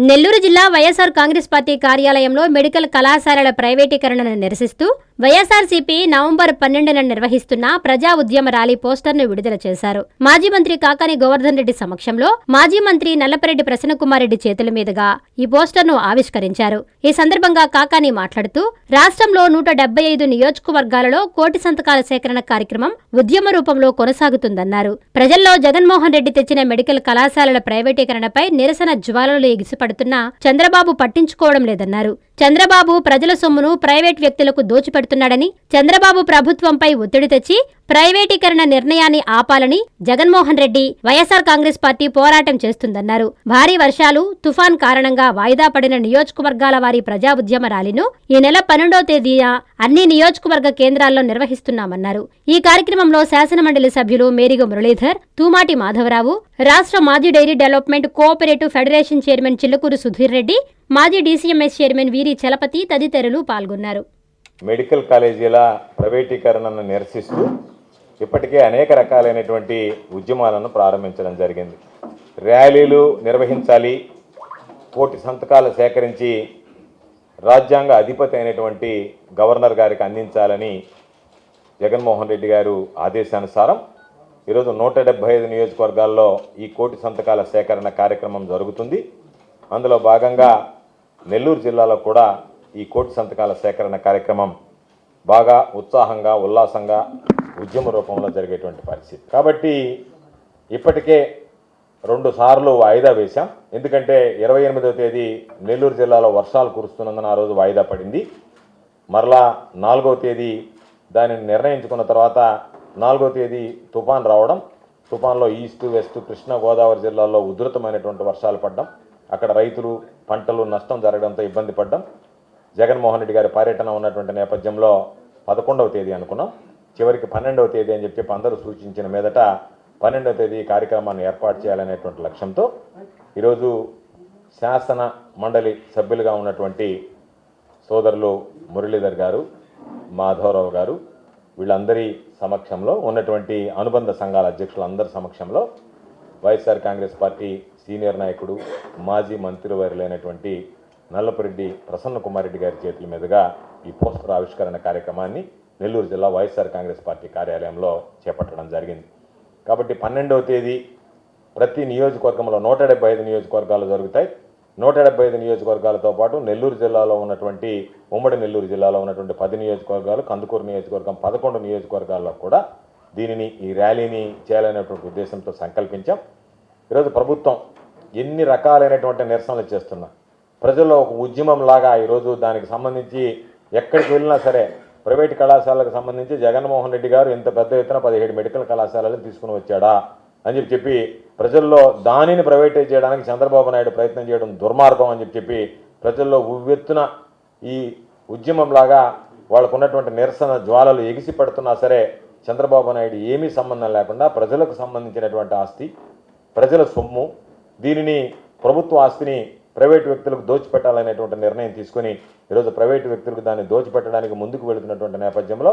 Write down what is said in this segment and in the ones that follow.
నెల్లూరు జిల్లా వైఎస్ఆర్ కాంగ్రెస్ పార్టీ కార్యాలయంలో మెడికల్ కళాశాలల ప్రైవేటీకరణను నిరసిస్తూ వైఎస్ఆర్సీపీ నవంబర్ పన్నెండున నిర్వహిస్తున్న ప్రజా ఉద్యమ ర్యాలీ పోస్టర్ను విడుదల చేశారు. మాజీ మంత్రి కాకాని గోవర్ధన్ రెడ్డి సమక్షంలో మాజీ మంత్రి నల్లపరెడ్డి ప్రసన్నకుమార్ రెడ్డి చేతుల మీదుగా ఈ పోస్టర్ను ఆవిష్కరించారు. ఈ సందర్భంగా కాకాని మాట్లాడుతూ రాష్ట్రంలో నూట డెబ్బై ఐదు నియోజకవర్గాలలో కోటి సంతకాల సేకరణ కార్యక్రమం ఉద్యమ రూపంలో కొనసాగుతుందన్నారు. ప్రజల్లో జగన్మోహన్ రెడ్డి తెచ్చిన మెడికల్ కళాశాలల ప్రైవేటీకరణపై నిరసన జ్వాలలు ఎగిసిపడుతున్నా చంద్రబాబు పట్టించుకోవడం లేదన్నారు. చంద్రబాబు ప్రజల సొమ్మును ప్రైవేట్ వ్యక్తులకు దోచిపెడుతున్నాడని చంద్రబాబు ప్రభుత్వంపై ఒత్తిడి తెచ్చి ప్రైవేటీకరణ నిర్ణయాన్ని ఆపాలని జగన్మోహన్ రెడ్డి వైఎస్ఆర్ కాంగ్రెస్ పార్టీ పోరాటం చేస్తుందన్నారు. భారీ వర్షాలు తుఫాన్ కారణంగా వాయిదా పడిన నియోజకవర్గాల వారి ప్రజా ఉద్యమ ర్యాలీను ఈ నెల పన్నెండో తేదీన అన్ని నియోజకవర్గ కేంద్రాల్లో నిర్వహిస్తున్నామన్నారు. ఈ కార్యక్రమంలో శాసనమండలి సభ్యులు మేరిగ మురళీధర్ తూమాటి మాధవరావు రాష్ట్ర మాజీ dairy development cooperative federation chairman Chillakuru Sudheer Reddy మాజీ డీసీఎంఎస్ చైర్మన్ వీరి చలపతి తదితరులు పాల్గొన్నారు. మెడికల్ కాలేజీల ప్రైవేటీకరణను నిరసిస్తూ ఇప్పటికే అనేక రకాలైనటువంటి ఉద్యమాలను ప్రారంభించడం జరిగింది. ర్యాలీలు నిర్వహించాలి కోటి సంతకాలు సేకరించి రాజ్యాంగ అధిపతి అయినటువంటి గవర్నర్ గారికి అందించాలని జగన్మోహన్ రెడ్డి గారు ఆదేశానుసారం ఈరోజు నూట డెబ్బై ఐదు నియోజకవర్గాల్లో ఈ కోటి సంతకాల సేకరణ కార్యక్రమం జరుగుతుంది. అందులో భాగంగా నెల్లూరు జిల్లాలో కూడా ఈ కోటి సంతకాల సేకరణ కార్యక్రమం బాగా ఉత్సాహంగా ఉల్లాసంగా ఉద్యమ రూపంలో జరిగేటువంటి పరిస్థితి. కాబట్టి ఇప్పటికే రెండు సార్లు వాయిదా వేశాం. ఎందుకంటే ఇరవై ఎనిమిదవ తేదీ నెల్లూరు జిల్లాలో వర్షాలు కురుస్తున్నందున ఆ రోజు వాయిదా పడింది. మరలా నాలుగవ తేదీ దానిని నిర్ణయించుకున్న తర్వాత నాలుగో తేదీ తుఫాన్ రావడం తుఫాన్లో ఈస్ట్ వెస్ట్ కృష్ణా గోదావరి జిల్లాల్లో ఉధృతమైనటువంటి వర్షాలు పడ్డం అక్కడ రైతులు పంటలు నష్టం జరగడంతో ఇబ్బంది పడ్డం జగన్మోహన్ రెడ్డి గారి పర్యటన ఉన్నటువంటి నేపథ్యంలో పదకొండవ తేదీ అనుకున్నాం. చివరికి పన్నెండవ తేదీ అని చెప్పి అందరూ సూచించిన మీదట పన్నెండవ తేదీ కార్యక్రమాన్ని ఏర్పాటు చేయాలనేటువంటి లక్ష్యంతో ఈరోజు శాసన మండలి సభ్యులుగా ఉన్నటువంటి సోదరులు మురళీధర్ గారు మాధవరావు గారు వీళ్ళందరి సమక్షంలో ఉన్నటువంటి అనుబంధ సంఘాల అధ్యక్షులందరి సమక్షంలో వైఎస్ఆర్ కాంగ్రెస్ పార్టీ సీనియర్ నాయకుడు మాజీ మంత్రివర్యులైనటువంటి నల్లపురెడ్డి ప్రసన్న కుమార్ రెడ్డి గారి చేతుల మీదుగా ఈ పోస్టర్ ఆవిష్కరణ కార్యక్రమాన్ని నెల్లూరు జిల్లా వైఎస్ఆర్ కాంగ్రెస్ పార్టీ కార్యాలయంలో చేపట్టడం జరిగింది. కాబట్టి పన్నెండవ తేదీ ప్రతి నియోజకవర్గంలో నూట డెబ్బై ఐదు నియోజకవర్గాలు జరుగుతాయి. నూట డెబ్బై ఐదు నియోజకవర్గాలతో పాటు నెల్లూరు జిల్లాలో ఉన్నటువంటి ఉమ్మడి నెల్లూరు జిల్లాలో ఉన్నటువంటి పది నియోజకవర్గాలు కందుకూరు నియోజకవర్గం పదకొండు నియోజకవర్గాల్లో కూడా దీనిని ఈ ర్యాలీని చేయాలనేటువంటి ఉద్దేశంతో సంకల్పించాం. ఈరోజు ప్రభుత్వం ఎన్ని రకాలైనటువంటి నిరసనలు చేస్తున్నా. ప్రజల్లో ఒక ఉద్యమం లాగా ఈరోజు దానికి సంబంధించి ఎక్కడికి వెళ్ళినా సరే ప్రైవేట్ కళాశాలకు సంబంధించి జగన్మోహన్ రెడ్డి గారు ఇంత పెద్ద ఎత్తున పదిహేడు మెడికల్ కళాశాలను తీసుకుని వచ్చాడా అని చెప్పి చెప్పి ప్రజల్లో దానిని ప్రైవేటైజ్ చేయడానికి చంద్రబాబు నాయుడు ప్రయత్నం చేయడం దుర్మార్గం అని చెప్పి చెప్పి ప్రజల్లో ఉవ్వెత్తున ఈ ఉద్యమంలాగా వాళ్ళకున్నటువంటి నిరసన జ్వాలలు ఎగిసి పడుతున్నా సరే చంద్రబాబు నాయుడు ఏమీ సంబంధం లేకుండా ప్రజలకు సంబంధించినటువంటి ఆస్తి ప్రజల సొమ్ము దీనిని ప్రభుత్వ ఆస్తిని ప్రైవేటు వ్యక్తులకు దోచిపెట్టాలనేటువంటి నిర్ణయం తీసుకుని ఈరోజు ప్రైవేటు వ్యక్తులకు దాన్ని దోచిపెట్టడానికి ముందుకు వెళుతున్నటువంటి నేపథ్యంలో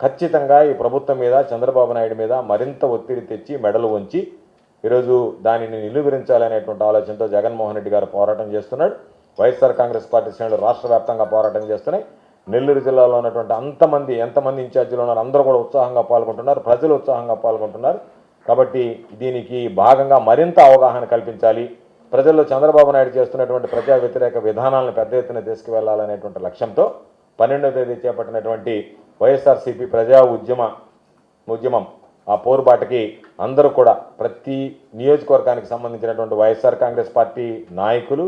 ఖచ్చితంగా ఈ ప్రభుత్వం మీద చంద్రబాబు నాయుడు మీద మరింత ఒత్తిడి తెచ్చి మెడలు ఉంచి ఈరోజు దానిని నిలువరించాలనేటువంటి ఆలోచనతో జగన్మోహన్ రెడ్డి గారు పోరాటం చేస్తున్నాడు. వైఎస్ఆర్ కాంగ్రెస్ పార్టీ శ్రేణులు రాష్ట్ర వ్యాప్తంగా పోరాటం చేస్తున్నాయి. నెల్లూరు జిల్లాలో ఉన్నటువంటి అంతమంది ఎంతమంది ఇన్ఛార్జీలు ఉన్నారు అందరూ కూడా ఉత్సాహంగా పాల్గొంటున్నారు. ప్రజలు ఉత్సాహంగా పాల్గొంటున్నారు. కాబట్టి దీనికి భాగంగా మరింత అవగాహన కల్పించాలి. ప్రజల్లో చంద్రబాబు నాయుడు చేస్తున్నటువంటి ప్రజా వ్యతిరేక విధానాలను పెద్ద ఎత్తున తీసుకువెళ్ళాలనేటువంటి లక్ష్యంతో పన్నెండవ తేదీ చేపట్టినటువంటి వైఎస్ఆర్సీపీ ప్రజా ఉద్యమ ఉద్యమం ఆ పోరుబాటకి అందరూ కూడా ప్రతి నియోజకవర్గానికి సంబంధించినటువంటి వైఎస్ఆర్ కాంగ్రెస్ పార్టీ నాయకులు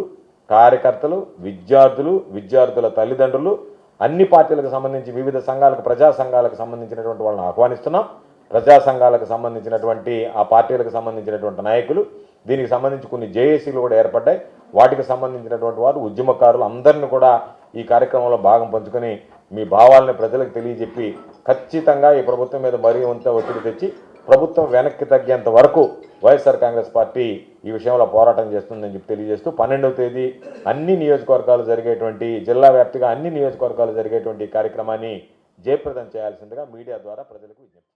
కార్యకర్తలు విద్యార్థులు విద్యార్థుల తల్లిదండ్రులు అన్ని పార్టీలకు సంబంధించి వివిధ సంఘాలకు ప్రజా సంఘాలకు సంబంధించినటువంటి వాళ్ళని ఆహ్వానిస్తున్నాం. ప్రజా సంఘాలకు సంబంధించినటువంటి ఆ పార్టీలకు సంబంధించినటువంటి నాయకులు దీనికి సంబంధించి కొన్ని జేఏసీలు కూడా ఏర్పడ్డాయి. వాటికి సంబంధించినటువంటి వారు ఉద్యమకారులు అందరిని కూడా ఈ కార్యక్రమంలో భాగం పంచుకొని మీ భావాలను ప్రజలకు తెలియజెప్పి ఖచ్చితంగా ఈ ప్రభుత్వం మీద మరీ ఉంత ఒత్తిడి తెచ్చి ప్రభుత్వం వెనక్కి తగ్గేంత వరకు వైఎస్ఆర్ కాంగ్రెస్ పార్టీ ఈ విషయంలో పోరాటం చేస్తుందని చెప్పి తెలియజేస్తూ పన్నెండవ తేదీ అన్ని నియోజకవర్గాలు జరిగేటువంటి జిల్లా వ్యాప్తిగా అన్ని నియోజకవర్గాలు జరిగేటువంటి కార్యక్రమాన్ని జయప్రదం చేయాల్సిందిగా మీడియా ద్వారా ప్రజలకు విజ్ఞప్తి